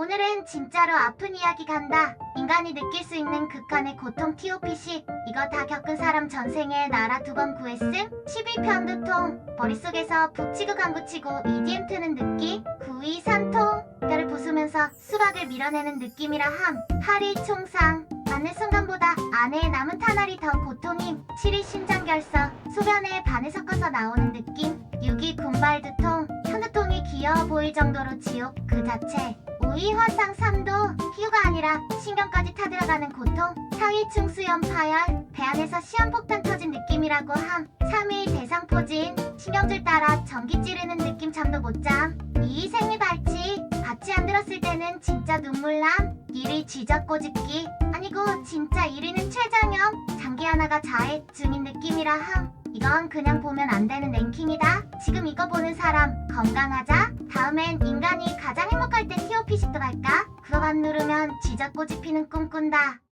오늘은 진짜로 아픈 이야기 간다. 인간이 느낄 수 있는 극한의 고통 TOPC. 이거 다 겪은 사람 전생에 나라 두 번 구했음. 12편 두통. 머릿속에서 북치고 강구치고 EDM 트는 느낌. 구이 산통. 뼈를 부수면서 수박을 밀어내는 느낌이라 함. 팔이 총상. 맞는 순간보다 안에 남은 타날이 더 고통임. 7위 심장결석. 소변에 반을 섞어서 나오는 느낌. 6위 군발 두통. 귀여워 보일 정도로 지옥 그 자체. 5위 화상 3도. 피부가 아니라 신경까지 타들어가는 고통. 4위 충수염 파열. 배 안에서 시한폭탄 터진 느낌이라고 함. 3위 대상 포진. 신경줄 따라 전기 찌르는 느낌 잠도 못 잠. 2위 생리 발치. 같이 안 들었을 때는 진짜 눈물남. 1위 쥐적 꼬집기. 아니고 진짜 1위는 최장염. 장기 하나가 자해 중인 느낌이라 함. 이건 그냥 보면 안 되는 랭킹이다. 지금 이거 보는 사람 건강하자. 다음엔 인간이 가장 행복할 때 TOP식도 갈까? 그거 안 누르면 쥐적 꼬집히는 꿈 꾼다.